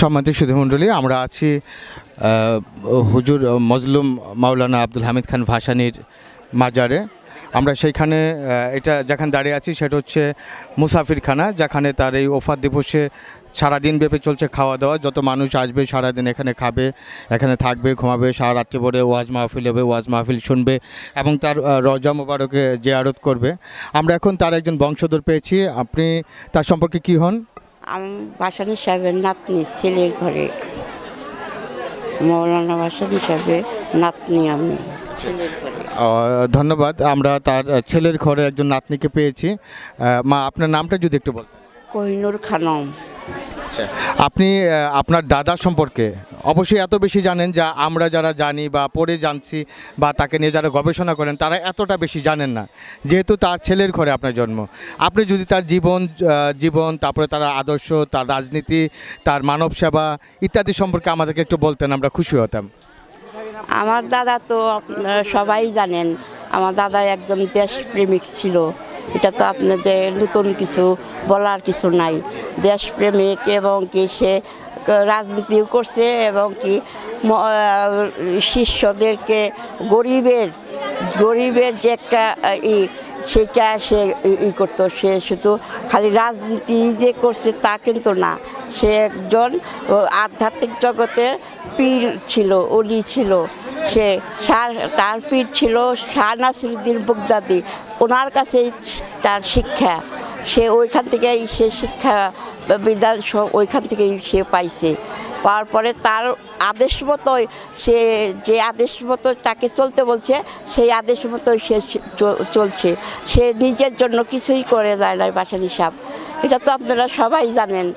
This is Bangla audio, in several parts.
সম্মানিত সুধীমণ্ডলী, আমরা আছি হুজুর মজলুম মাওলানা আব্দুল হামিদ খান ভাসানির মাজারে। আমরা সেইখানে এটা যেখানে দাঁড়িয়ে আছি সেটা হচ্ছে মুসাফিরখানা, যেখানে তার এই ওফাত দিবসে সারাদিন ব্যাপী চলছে খাওয়া দাওয়া যত মানুষ আসবে সারাদিন এখানে খাবে, এখানে থাকবে, ঘুমাবে, সারা রাত্রে পরে ওয়াজ মাহফিল হবে, ওয়াজ মাহফিল শুনবে এবং তার রজা মোবারকে জিয়ারত করবে। আমরা এখন তার একজন বংশধর পেয়েছি। আপনি, তার সম্পর্কে কি হন? আমি ভাসানী সাহেবের নাতনি ছেলের ঘরে। মৌলানা ভাসানী সাহেবের নাতনি আমি ছেলের ঘরে। ধন্যবাদ আমরা তার ছেলের ঘরে একজন নাতনিকে পেয়েছি। মা আপনার নামটা যদি একটু বলতেন। কোহিনুর খানম। আপনি আপনার দাদা সম্পর্কে অবশ্যই এত বেশি জানেন যা আমরা যারা জানি বা পড়ে জানছি বা তাকে নিয়ে যারা গবেষণা করেন তারা এতটা বেশি জানেন না। যেহেতু তার ছেলের ঘরে আপনার জন্ম। আপনি যদি তার জীবন জীবন তারপরে তার আদর্শ তার রাজনীতি তার মানব সেবা ইত্যাদি সম্পর্কে আমাদেরকে একটু বলতেন আমরা খুশি হতাম। আমার দাদা তো আপনারা সবাই জানেন আমার দাদা একজন দেশপ্রেমিক ছিল। এটা তো আপনাদের নতুন কিছু বলার কিছু নাই। দেশপ্রেমিক এবং কি সে রাজনীতিও করছে এবং কি শিষ্যদেরকে গরিবের গরিবের যে একটা ই, সেটা সে ই- করতো। সে শুধু খালি রাজনীতি যে করছে তা কিন্তু না। সে একজন আধ্যাত্মিক জগতের পীর ছিল, অলি ছিল। সে শাহ- তার পীর ছিল শাহ নাসিরুদ্দিন বুগদাদি। ওনার কাছেই তার শিক্ষা। সে ওইখান থেকেই সে শিক্ষা বিধান ওইখান থেকেই সে পাইছে। পাওয়ার পরে তার আদেশ মতোই সে যে আদেশ মতো তাকে চলতে বলছে, সেই আদেশ মতোই সে চল- চলছে। সে নিজের জন্য কিছুই করে যায় না বাসানি সাহেব এটা তো আপনারা সবাই জানেন।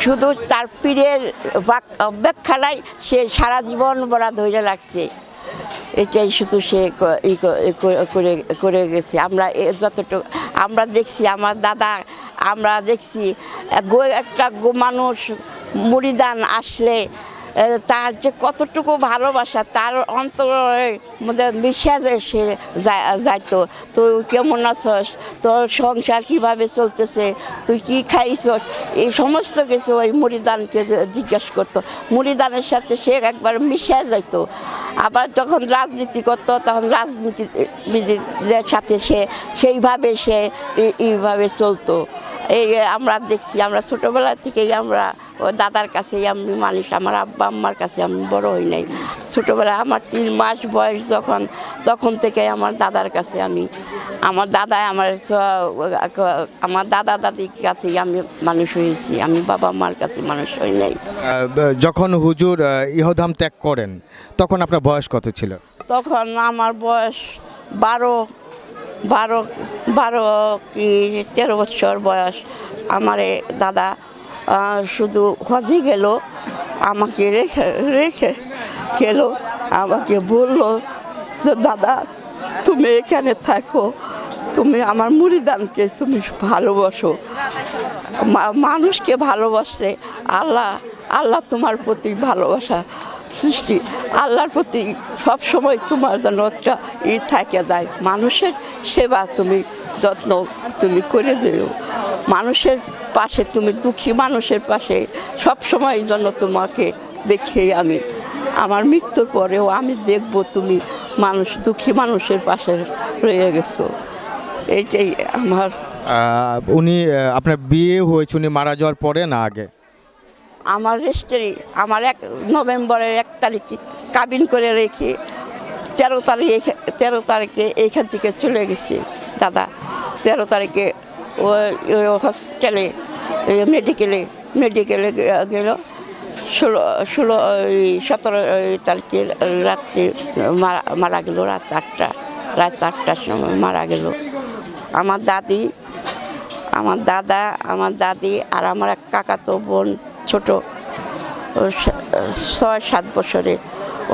শুধু তার পীরের ব্যাখ্যাটাই সে সারা জীবন বরা ধরে রাখছে। এটাই শুধু সে করে করে গেছে। আমরা যতটুকু আমরা দেখছি আমার দাদা আমরা দেখছি একটা মানুষ মুড়িদান আসলে তার যে কতটুকু ভালোবাসা, তার অন্তরের মধ্যে মিশে যায় সে যা- যাইতো। তুই কেমন আছস? তোর সংসার কীভাবে চলতেছে? তুই কি খাইছস? এই সমস্ত কিছু ওই মুড়িদানকে জিজ্ঞেস করতো। মুড়িদানের সাথে সে একবার মিশে যাইতো। আবার যখন রাজনীতি করতো, তখন রাজনীতির সাথে সে সেইভাবে সে এইভাবে চলতো। এই আমরা দেখছি আমরা ছোটোবেলা থেকেই আমরা ও দাদার কাছেই আমি মানুষ আমার আব্বা আম্মার কাছে আমি বড় হই নাই। ছোটোবেলায় আমার তিন মাস বয়স যখন তখন থেকে আমার দাদার কাছে আমি আমার দাদা আমার আমার দাদা দাদির কাছেই আমি মানুষ হয়েছি আমি বাবা মার কাছে মানুষ হই নাই। যখন হুজুর ইহধাম ত্যাগ করেন তখন আপনার বয়স কত ছিল? তখন আমার বয়স বারো বারো বারো কি তেরো বছর বয়স। আমার দাদা শুধু হজে গেল, আমাকে রেখে রেখে গেল, আমাকে বলল যে, দাদা, তুমি এখানে থাকো, তুমি আমার মুড়িদানকে তুমি ভালোবাসো। মানুষকে ভালোবাসে আল্লাহ আল্লাহ তোমার প্রতি ভালোবাসা সৃষ্টি। আল্লাহর প্রতি সব সময় তোমার যেন একটা ই থাকে যায়। মানুষের সেবা তুমি যত্ন তুমি করে যেও। মানুষের পাশে তুমি দুঃখী মানুষের পাশে সব সময় জন্য তোমাকে দেখে আমি আমার মৃত্যুর পরেও আমি দেখব তুমি মানুষ দুঃখী মানুষের পাশে রয়ে গেছো। এইটাই আমার উনি আপনার বিয়ে হয়েছে উনি মারা যাওয়ার পরে না আগে? আমার রেজিস্ট্রি আমার এক নভেম্বরের এক তারিখে কাবিন করে রেখে তেরো তারিখে তেরো তারিখে এইখান থেকে চলে গেছি, দাদা। তেরো তারিখে ওই হসপিটালে মেডিকেলে মেডিকেলে গেল। ষোলো ষোলো, ওই সতেরো তারিখে রাত্রে মারা মারা গেল, রাত আটটা, রাত আটটার সময় মারা গেল। আমার দাদি, আমার দাদা, আমার দাদি আর আমার এক কাকাতো বোন ছোট ছয়, সাত বছরের।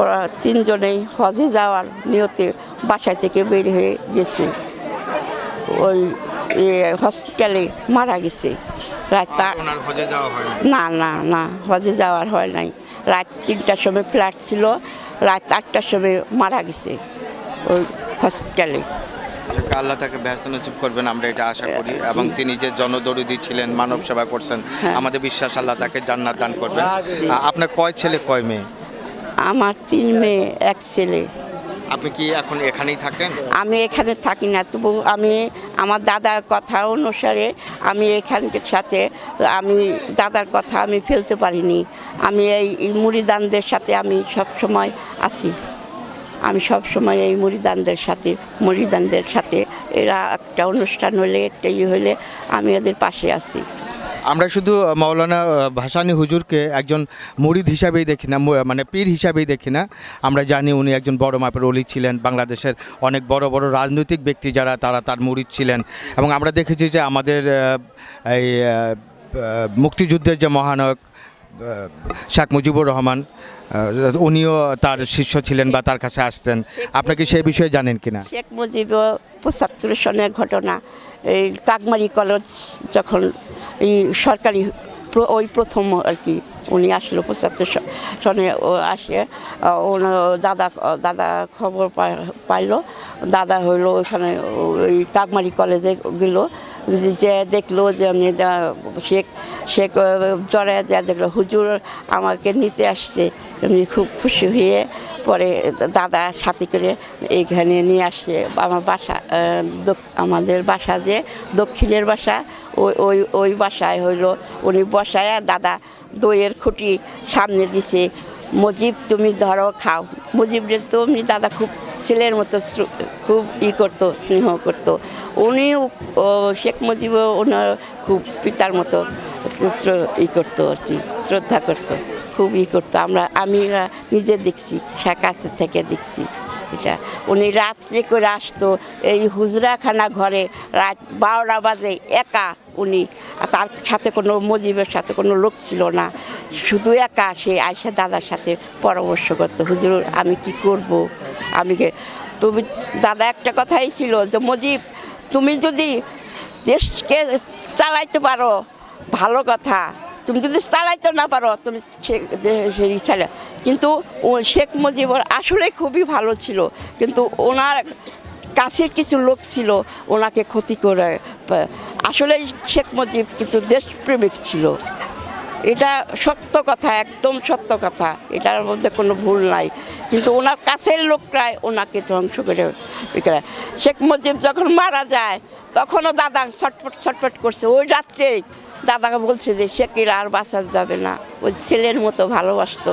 ওরা তিনজনেই হজে যাওয়ার নিয়তে বাসায় থেকে বের হয়ে গেছে। ওই হসপিটালে মারা গেছে। রাত হয় না না না হজে যাওয়ার হয় নাই। রাত তিনটার সময় ফ্ল্যাট ছিল রাত আটটার সময় মারা গেছে ওই হসপিটালে। আল্লাহ তাকে ব্যস্ত নসিব করবেন আমরা এটা আশা করি। এবং তিনি যে জনদরিদি ছিলেন মানব সেবা করছেন আমাদের বিশ্বাস আল্লাহ তাকে জান্নাত দান করবেন। আপনার কয় ছেলে কয় মেয়ে? আমার তিন মেয়ে এক ছেলে। আপনি কি এখন এখানেই থাকেন? আমি এখানে থাকি না তবু আমি আমার দাদার কথা অনুসারে আমি এখানকার সাথে আমি দাদার কথা আমি ফেলতে পারিনি। আমি এই মুড়িদানদের সাথে আমি সব সময় আছি। আমি সব সময় এই মুড়িদানদের সাথে মুড়িদানদের সাথে এরা একটা অনুষ্ঠান হলে একটা ইয়ে হলে আমি এদের পাশে আছি। আমরা শুধু মৌলানা ভাসানি হুজুরকে একজন মুরিদ হিসাবেই দেখি না মানে পীর হিসাবেই দেখি না। আমরা জানি উনি একজন বড় মাপের অলি ছিলেন বাংলাদেশের অনেক বড় বড় রাজনৈতিক ব্যক্তি যারা তারা তার মুরিদ ছিলেন। এবং আমরা দেখেছি যে আমাদের এই মুক্তিযুদ্ধের যে মহানায়ক আহ, শেখ মুজিবুর রহমান উনিও তার শিষ্য ছিলেন বা তার কাছে আসতেন। আপনাকে সেই বিষয়ে জানেন কিনা? শেখ মুজিব পঁচাত্তর সনের ঘটনা, এই কাকমারি কলেজ যখন এই সরকারি ওই প্রথম আর কি উনি আসলো পঁচাত্তর সনে ও আসে। ওনার দাদা দাদা খবর পাইলো। দাদা হইল ওইখানে ওই কাকমারি কলেজে গেল। যে দেখল যে আমি শেখ শেখ জড়ায় যা দেখল, হুজুর আমাকে নিতে আসছে। এমনি খুব খুশি হয়ে পরে দাদা সাথে করে এইখানে নিয়ে আসছে আমার বাসা আমাদের বাসা যে দক্ষিণের বাসা ওই ওই ওই বাসায় হইল। উনি বসায় দাদা দইয়ের খুঁটি সামনে দিছে মজিব তুমি ধরো খাও। মুজিবরে তো এমনি দাদা খুব ছেলের মতো খুব ই করতো স্নেহ করতো। উনিও ও, শেখ মুজিব ওনার খুব পিতার মতো ই করতো আর কি শ্রদ্ধা করতো খুব ই করতো। আমরা আমি নিজে দেখছি কাছে থেকে দেখছি এটা। উনি রাত্রে করে আসতো এই হুজরাখানা ঘরে রাত বারোটা বাজে একা উনি। তার সাথে কোনো মজিবের সাথে কোনো লোক ছিল না। শুধু একা সে আয়সা দাদার সাথে পরামর্শ করতো, হুজুর, আমি কি করব? আমি তুমি দাদা একটা কথাই ছিল যে, মজিব, তুমি যদি দেশকে চালাইতে পারো, ভালো কথা। তুমি যদি চালাইতে না পারো, তুমি ছেলে কিন্তু ও শেখ মুজিবর আসলে খুবই ভালো ছিল। কিন্তু ওনার কাছের কিছু লোক ছিল, ওনাকে ক্ষতি করে আসলে শেখ মুজিব কিন্তু দেশপ্রেমিক ছিল। এটা সত্য কথা, একদম সত্য কথা। এটার মধ্যে কোনো ভুল নাই। কিন্তু ওনার কাছের লোকটাই ওনাকে ধ্বংস করে শেখ মুজিব যখন মারা যায়, তখনও দাদা ছটফট ছটফট করছে। ওই রাত্রেই দাদাকে বলছে যে, শেখের আর বাঁচা যাবে না। ওই ছেলের মতো ভালোবাসতো।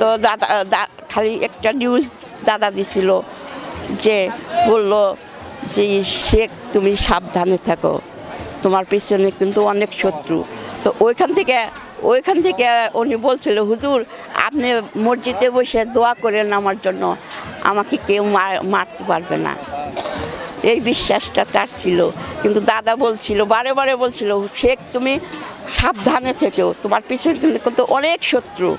তো দাদা খালি একটা নিউজ দাদা দিছিল যে বলল যে শেখ তুমি সাবধানে থাকো। তোমার পিছনে কিন্তু অনেক শত্রু। তো ওইখান থেকে ওইখান থেকে উনি বলছিল, হুজুর, আপনি মসজিদে বসে দোয়া করেন আমার জন্য। আমাকে কেউ মারতে পারবে না। এই বিশ্বাসটা তার ছিল। কিন্তু দাদা বলছিল, বারে বারে বলছিল, শেখ, তুমি সাবধানে থেকেও। তোমার পিছনে কিন্তু অনেক শত্রু।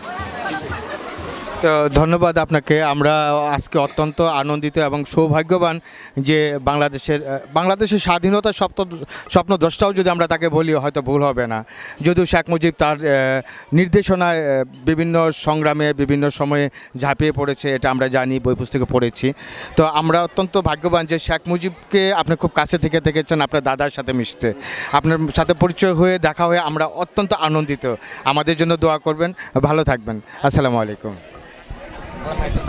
তো ধন্যবাদ আপনাকে। আমরা আজকে অত্যন্ত আনন্দিত এবং সৌভাগ্যবান যে বাংলাদেশের বাংলাদেশের স্বাধীনতার স্বপ্ন স্বপ্ন স্বপ্নদ্রষ্টাও যদি আমরা তাকে বলি, হয়তো ভুল হবে না। যদিও শেখ মুজিব তার নির্দেশনায় বিভিন্ন সংগ্রামে, বিভিন্ন সময়ে ঝাঁপিয়ে পড়েছে, এটা আমরা জানি, বই পুস্তকে পড়েছি। তো আমরা অত্যন্ত ভাগ্যবান যে শেখ মুজিবকে আপনি খুব কাছে থেকে দেখেছেন, আপনার দাদার সাথে মিশতে। আপনার সাথে পরিচয় হয়ে, দেখা হয়ে আমরা অত্যন্ত আনন্দিত। আমাদের জন্য দোয়া করবেন। ভালো থাকবেন। আসসালামু আলাইকুম। 分かんな。